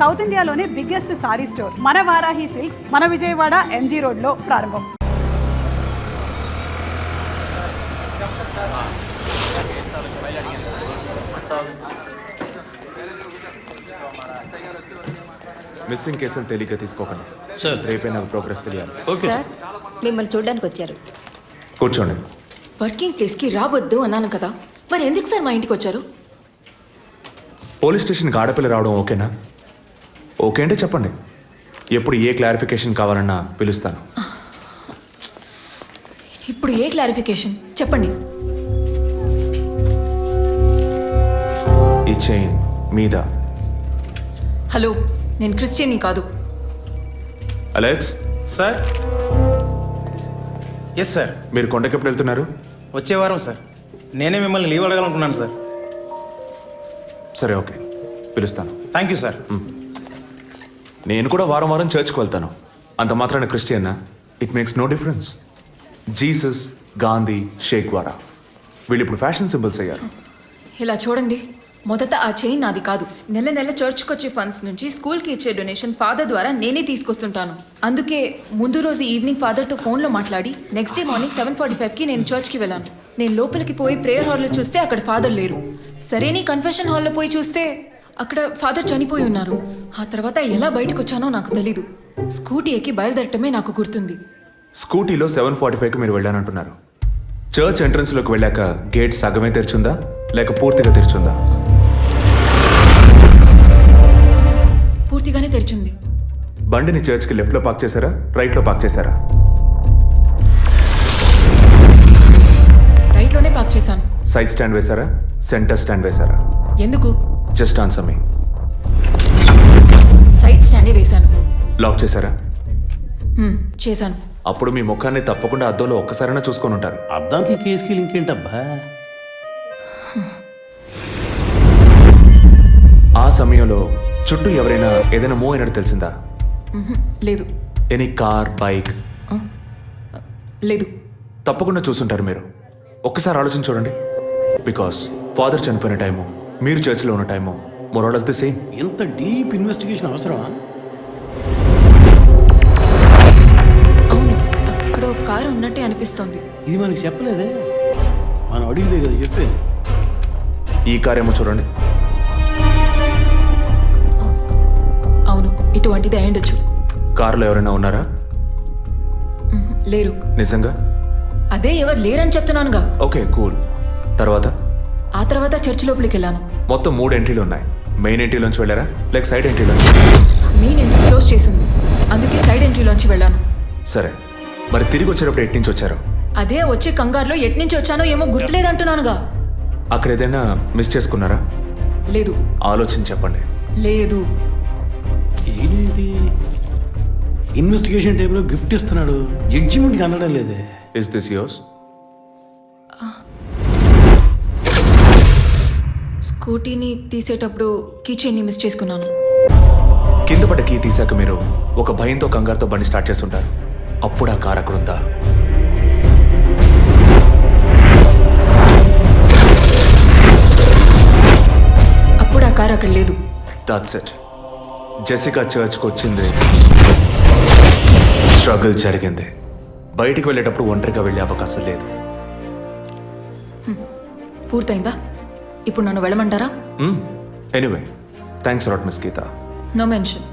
South ఇండియాలోనే biggest sorry store మన Varahi silks మన విజయవాడ ఎంజీ రోడ్లో ప్రారంభం. మిస్సింగ్ కేసులు తేలిక తీసుకోకండి. సార్. రేపే నాకు ప్రోగ్రెస్ తెలియాలి. ఓకే సార్ మిమ్మల్ని చూడడానికి వచ్చారు. కూర్చోండి. వర్కింగ్ ప్లేస్కి రావద్దు అన్నాను కదా మరి ఎందుకు సార్ మా ఇంటికి వచ్చారు? పోలీస్ స్టేషన్కి ఆడపిల్ల రావడం ఓకేనా? ఓకే అంటే చెప్పండి. ఎప్పుడు ఏ క్లారిఫికేషన్ కావాలన్నా పిలుస్తాను. ఇప్పుడు ఏ క్లారిఫికేషన్? చెప్పండి. ఈ చైన్ మీద? హలో నేను క్రిస్టియన్ని కాదు. అలెక్స్? సార్? Yes sir. మీరు కొండకి ఎప్పుడు వెళ్తున్నారు? వచ్చే వారం సార్. నేనే మిమ్మల్ని లీవ్ అడగాలనుకున్నాను సార్. సరే ఓకే. పిలుస్తాను. థ్యాంక్ యూ సార్ నేను కూడా వారం వారం చర్చ్కి వెళ్తాను. అంత మాత్రాన క్రిస్టియన్నా it makes no difference Jesus Gandhi Sheikh వారా. వీళ్ళు ఇప్పుడు ఫ్యాషన్ సింబల్స్ అయ్యారు. ఇలా చూడండి. మొదట ఆ చైన్ నాది కాదు. నెల నెల చర్చ్కి వచ్చే ఫండ్స్ నుంచి స్కూల్కి ఇచ్చే డొనేషన్ ఫాదర్ ద్వారా నేనే తీసుకొస్తుంటాను. అందుకే ముందు రోజు ఈవినింగ్ ఫాదర్తో ఫోన్లో మాట్లాడి next day morning seven forty ఫైవ్కి నేను చర్చ్కి వెళ్ళాను. నేను లోపలికి పోయి ప్రేయర్ హాల్లో చూస్తే అక్కడ ఫాదర్ లేరు. సరేనీ కన్ఫెషన్ హాల్లో పోయి చూస్తే అక్కడ ఫాదర్ చనిపోయి ఉన్నారు. ఆ తర్వాత ఎలా బయటకు వచ్చానో నాకు తెలీదు. స్కూటీ ఎక్కి బయలుదేరటమే నాకు గుర్తుంది. స్కూటీలో సెవెన్ ఫార్టీ ఫైవ్కి మీరు వెళ్ళానంటున్నారు. చర్చ్ ఎంట్రన్స్లోకి వెళ్ళాక గేట్ సగమే తెరిచుందా? లేక పూర్తిగా తెరిచుందా? పూర్తిగానే తెరిచింది. బండిని చర్చ్కి లెఫ్ట్లో పార్క్ చేశారా? రైట్లో పార్క్ చేశారా? రైట్లోనే పార్క్ చేశాను. సైడ్ స్టాండ్ వేశారా? సెంటర్ స్టాండ్ వేశారా? ఎందుకు? Just answer me. సైడ్ స్టాండే వేశాను. లాక్ చేశారా? హ్మ్, చేశాను. అప్పుడు మీ ముఖాన్ని తప్పకుండా అద్దంలో ఒక్కసారైనా చూసుకొని ఉంటారు. అద్దానికి కేసుకి లింక్ ఏంటబ్బా? ఆ సమయంలో చుట్టూ ఎవరైనా ఏదైనా మూవ్ అయినట్టు తెలిసిందా? మ్హూ, లేదు. Any car bike? లేదు. తప్పకుండా చూసుంటారు మీరు. ఒక్కసారి ఆలోచన చూడండి. బికాస్ ఫాదర్ చనిపోయిన టైము మీరు చర్చిలో ఉన్న time. More or less the same ఇంత డీప్ ఇన్వెస్టిగేషన్ అవసరమా? అవును అక్కడ ఒక కారు ఉన్నట్టే అనిపిస్తోంది. ఇది మనకి చెప్పలేదే. మనం అడిగితే కదా చెప్పేది. ఈ కార్ ఏమో చూడండి అవును ఇటువంటిది అయ్యుండొచ్చు. కారులో ఎవరైనా ఉన్నారా? లేరు. నిజంగా? అదే ఎవరు లేరని చెప్తున్నానుగా. Okay cool. తర్వాత? ఆ తర్వాత చర్చ్ లోపలికి వెళ్ళాను. మొత్తం మూడు ఎంట్రీలు ఉన్నాయి. మెయిన్ ఎంట్రీలోంచి వెళ్ళారా? లేక సైడ్ ఎంట్రీలోంచి మెయిన్ ఎంట్రీ క్లోజ్ చేసింది. అందుకే సైడ్ ఎంట్రీలోంచి వెళ్ళాను. సరే. మరి తిరిగి వచ్చేటప్పుడు ఎటు నుంచి వచ్చారు? అదే వచ్చే కంగారులో ఎట్నుంచి వచ్చానో ఏమో గుర్తులేదంటున్నానుగా. అక్కడ ఏదైనా మిస్ చేసుకున్నారా? లేదు. ఆలోచించి చెప్పండి. లేదు. ఏంటి? ఇన్వెస్టిగేషన్ టైంలో గిఫ్ట్ ఇస్తున్నాడు. జడ్జిమెంట్కి అందడం లేదే. ఇస్ దిస్ యోర్స్ స్కూటీని తీసేటప్పుడు కీచైన్ని మిస్ చేసుకున్నాను. కింద పడ్డ కీ తీసాక మీరు ఒక భయంతో కంగారుతో బండి స్టార్ట్ చేస్తుంటారు. అప్పుడు ఆ కార్ అక్కడ ఉందా అప్పుడు ఆ కారు అక్కడ లేదు. దాట్స్ ఇట్ జెసికా చర్చ్కి వచ్చింది. స్ట్రగుల్ జరిగింది. బయటికి వెళ్ళేటప్పుడు ఒంటరిగా వెళ్ళే అవకాశం లేదు. పూర్తయిందా? ఇప్పుడు నన్ను వెళ్ళమంటారా? ఎనీవే థ్యాంక్స్ రాట్ మిస్ గీత నో మెన్షన్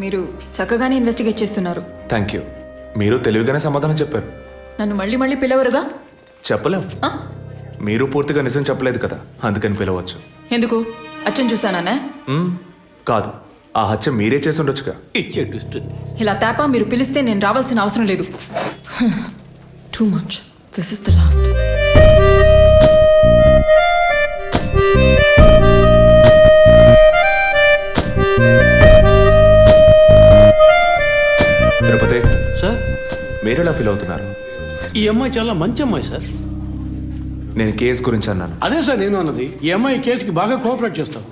మీరు చక్కగానే ఇన్వెస్టిగేట్ చేస్తున్నారు. థ్యాంక్ యూ మీరు తెలివిగానే సమాధానం చెప్పారు. నన్ను మళ్ళీ మళ్ళీ పిలవరుగా? చెప్పలేం? మీరు పూర్తిగా నిజం చెప్పలేదు కదా అందుకని పిలవచ్చు. ఎందుకు? అచ్చం చూసానా మ్మ్, కాదు ఆ హత్య మీరే చేసి ఉండొచ్చుగా. ఇలా తేపా మీరు పిలిస్తే నేను రావాల్సిన అవసరం లేదు. Too much this is the last మీరు ఎలా ఫీల్ అవుతున్నారు? ఈ అమ్మాయి చాలా మంచి అమ్మాయి సార్. నేను కేసు గురించి అన్నాను. అదే సార్ నేను అన్నది. ఈ అమ్మాయి కేసుకి బాగా కోఆపరేట్ చేస్తాం.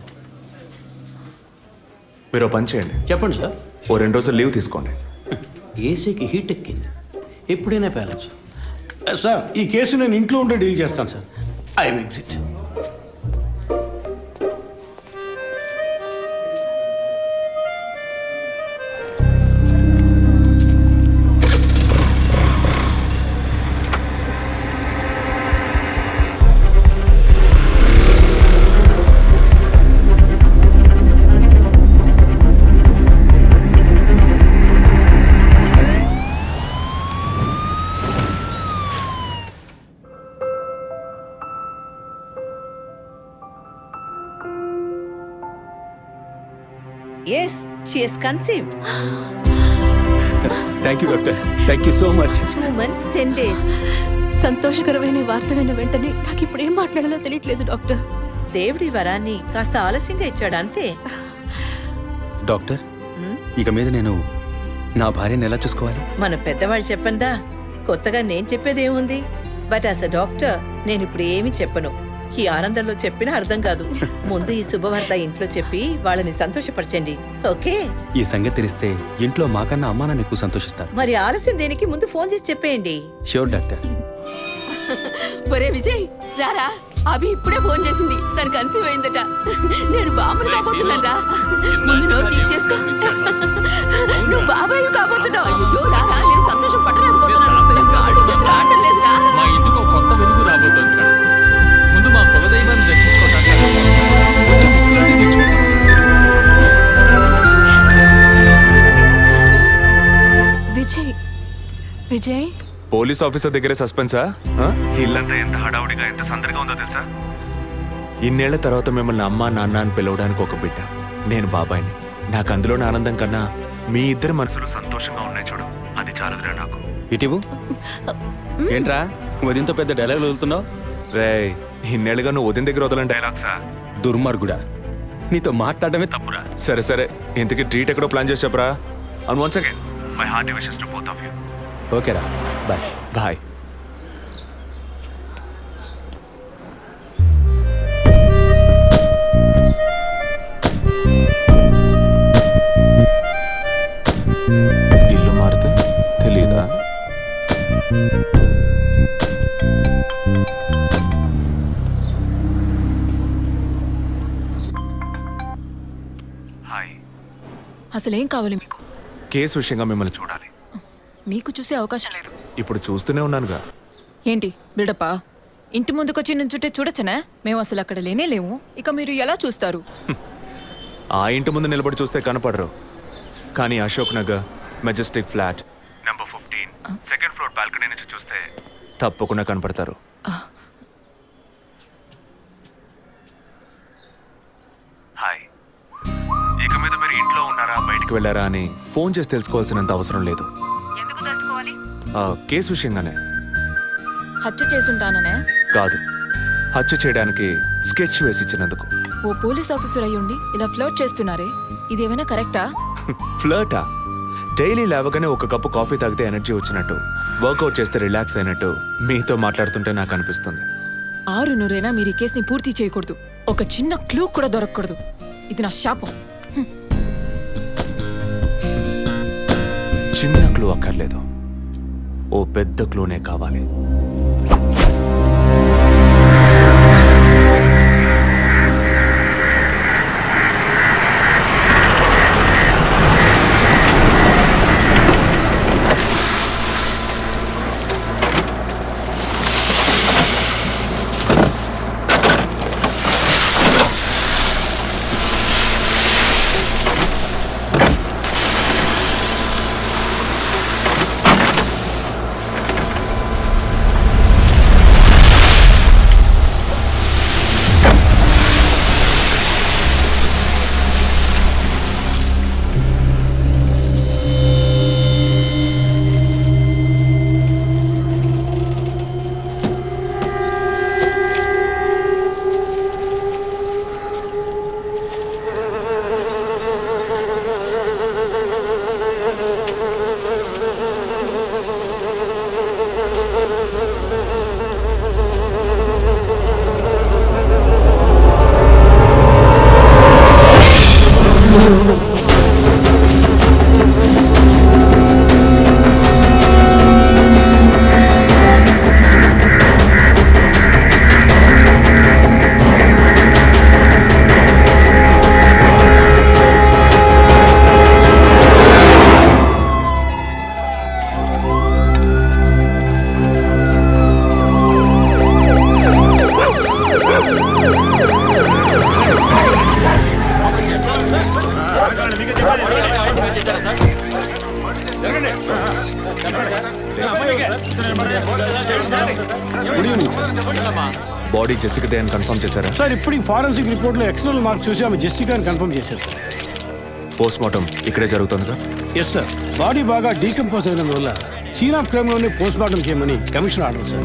మీరు ఓ పని చేయండి. చెప్పండి సార్. ఓ రెండు రోజులు లీవ్ తీసుకోండి. ఏసీకి హీట్ ఎక్కింది. ఎప్పుడైనా ప్యాలెన్స్ సార్ ఈ కేసు నేను ఇంట్లో ఉంటే డీల్ చేస్తాను sir. I'm exit. Yes she is conceived thank you doctor thank you so much two months ten days సంతోషకరమైన వార్త విన్న వెంటనే నాకు ఇప్పుడు ఏం మాట్లాడాలో తెలియట్లేదు డాక్టర్. దేవుడి వరాన్ని కాస్త ఆలస్యంగా ఇచ్చాడు అంతే. డాక్టర్ ఇక మీద నేను నా భార్యను ఎలా చూసుకోవాలి? మన పెద్దవాళ్ళు చెప్పందా? కొత్తగా నేను చెప్పేదేముంది? బట్ యాజ్ అ డాక్టర్ నేను ఇప్పుడు ఏమీ చెప్పను. ఈ ఆనందంలో చెప్పినా అర్థం కాదు. ముందు ఈ శుభవార్త ఇంట్లో చెప్పి వాళ్ళని సంతోషపరచండి. ఓకే? ఈ సంగతి తెలిస్తే ఇంట్లో మాకన్నా అమ్మా నాన్న ఎక్కువ సంతోషిస్తారు. మరి ఆలస్యం దేనికి? ముందు ఫోన్ చేసి చెప్పేయండి. Sure doctor. ఒరే విజయ్ రారా? అభి ఇప్పుడే ఫోన్ చేసింది. తను కన్సీవ్ అయిందట. నేను బాబుని కాబోతున్నాను రా. ముందు నోరు తీపి చేసుకో. నువ్వు బాబాయ్ కాబోతున్నావు అయ్యో రారా? నేను సంతోషం పట్టలేకపోతున్నాను. నాకు కాళ్ళు చేతులు ఆడటం లేదు రా. మా ఇంటికి ఒక కొత్త వెలుగు రాబోతోంది ముక్కులన్నీ తెచ్చుకుంటాం విజయ్ విజయ్? పోలీస్ ఆఫీసర్ దగ్గరే సస్పెన్సా? ఆ? ఇల్లంతా ఎంత హడావుడిగా ఎంత సందడిగా ఉందో తెలుసా? ఇన్నేళ్ళ తర్వాత మిమ్మల్ని అమ్మా నాన్న అని పిలవడానికి ఒక బిడ్డ. నేను బాబాయిని. నాకు అందులోని ఆనందం కన్నా మీ ఇద్దరి మనసులు సంతోషంగా ఉన్నాయి చూడు. అది చాలదురా నాకు. ఇటీవు? ఏంట్రా? ఉదయంతో పెద్ద డైలాగ్ వదులుతున్నావు? రే ఇన్నేళ్ళుగా నువ్వు ఉదయం దగ్గర వదలని డైలాగ్సా దుర్మార్గుడా. నీతో మాట్లాడమే తప్పురా. సరే సరే. ఇంతకీ ట్రీట్ ఎక్కడో ప్లాన్ చేసి చెప్పరా? And once again my heart wishes to both of you ఓకేరా. బాయ్. బాయ్. అసలు ఏం కావాలి? మీకు కేసు విషయంగా మిమ్మల్ని చూడాలి. మీకు చూసే అవకాశం లేదు. ఇప్పుడు చూస్తూనే ఉన్నానుగా. ఏంటి బిల్డప్పా? ఇంటి ముందుకొచ్చి నుంచుంటే చూడొచ్చనా? మేము అసలు అక్కడ లేనే లేము. ఇక మీరు ఎలా చూస్తారు? ఆ ఇంటి ముందు నిలబడి చూస్తే కనపడరు. కానీ Ashok Nagar Majestic flat number fifteen second floor balcony నుంచి చూస్తే తప్పకుండా కనపడతారు. బయటికి వెళ్ళారా అని ఫోన్ చేసి తెలుసుకోవాల్సినంత అవసరం లేదు. ఆ, కేసు విషయంగానే. హత్య చేసుంటాననే? కాదు. హత్య చేయడానికి స్కెచ్ వేసి ఇచ్చినందుకు ఓ పోలీస్ ఆఫీసర్ అయ్యుండి ఇలా ఫ్లర్ట్ చేస్తున్నారే? ఇదేమైనా కరెక్టా? ఫ్లర్టా? డైలీ లేవగానే ఒక కప్పు కాఫీ తాగితే ఎనర్జీ వచ్చినట్టు వర్కౌట్ చేస్తే రిలాక్స్ అయినట్టు మీతో మాట్లాడుతుంటే నాకు అనిపిస్తుంది. ఆరు నూరైనా మీరు ఈ కేసుని పూర్తి చేయకూడదు. ఒక చిన్న క్లూ కూడా దొరకకూడదు. ఇది నా శాపం. చిన్న క్లూ అక్కర్లేదు. ఓ పెద్ద క్లూనే కావాలి. బాడీ జెసికదే అని కన్ఫర్మ్ చేశారా? సార్ ఇప్పుడు ఫారెన్సిక్ రిపోర్ట్లో ఎక్స్టర్నల్ మార్క్స్ చూసి ఆమె జెస్సికా అని కన్ఫర్మ్ చేశారు. సార్ పోస్ట్ మార్టం ఇక్కడే జరుగుతుందిగా? ఎస్ సార్ బాడీ బాగా డీకంపోజ్ అయినందువల్ల సీన్ ఆఫ్ క్రైమ్లోనే పోస్ట్ మార్టం చేయమని కమిషన్ ఆర్డర్ సార్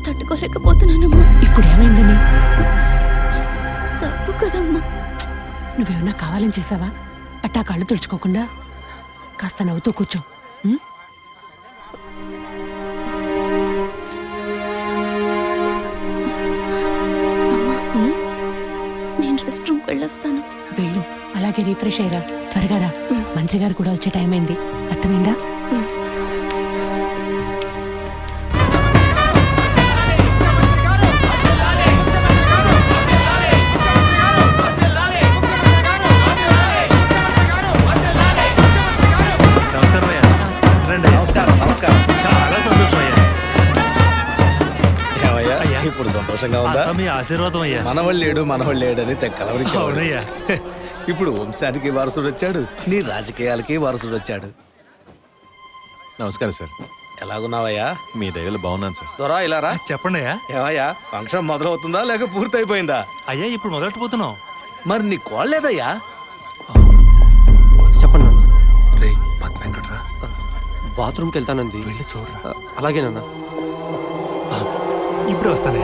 తట్టుకోలేకపోతున్నానమ్మా. ఇప్పుడు ఏమైందని తప్పు కదమ్మా. నువ్వేమన్నా కావాలని చేసావా? అట్టా కళ్ళు తుడుచుకోకుండా? కాస్త నవ్వుతూ కూర్చో? నేను రెస్ట్ రూమ్కి వెళ్ళొస్తాను. వెళ్ళు. అలాగే రీఫ్రెష్ అయ్యరా త్వరగా రా. మంత్రి గారు కూడా వచ్చే టైం అయింది. అర్థమైందా? సంతోషంగా అంతా మీ ఆశీర్వాదం అయ్యా. మనవాళ్ళు లేడు మనవాళ్ళు లేడని తెక్కలవరించాడు అవునయ్యా. ఇప్పుడు వంశానికి వారసుడు వచ్చాడు. నీ రాజకీయాలకి వారసుడు వచ్చాడు. నమస్కారం సార్. ఎలాగున్నావయ్యా? మీ దయలు బాగున్నాను సార్. దొరా ఇలా రా. చెప్పండి అయ్యా ఏమయ్యా ఫంక్షన్ మొదలవుతుందా లేక పూర్తయిపోయిందా? అయ్యా ఇప్పుడు మొదలెట్టబోతున్నాం. మరి నీ కోళ్ళేదయ్యా చెప్పండి నాన్న. రే పద్మ ఎక్కడ్రా బాత్రూమ్కి వెళ్తానంది. వెళ్ళి చూడరా. అలాగే నాన్న. ఇప్పుడే వస్తానే.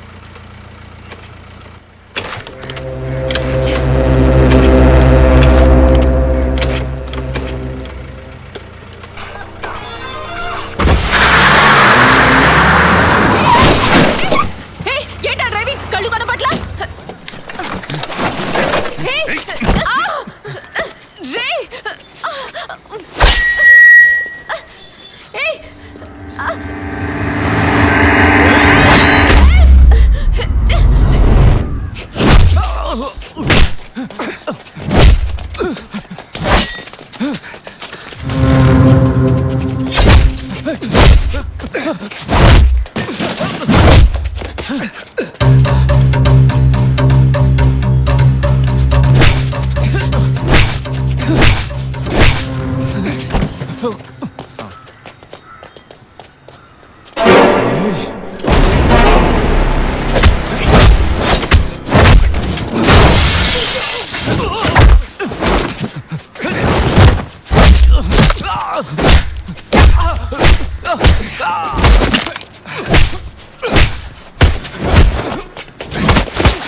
హే ఏంటా డ్రైవింగ్ కళ్ళు కనపట్ల హే ఆ! రే ఏయ్!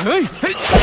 Hello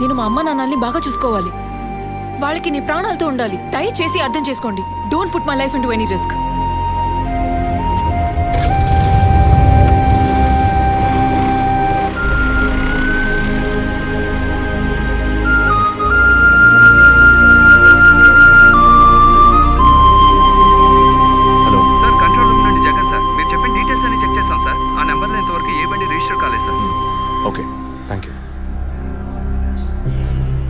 నేను మా అమ్మ నాన్నల్ని బాగా చూసుకోవాలి. వాళ్ళకి నీ ప్రాణాలతో ఉండాలి. దయచేసి అర్థం చేసుకోండి. Don't put my life into any risk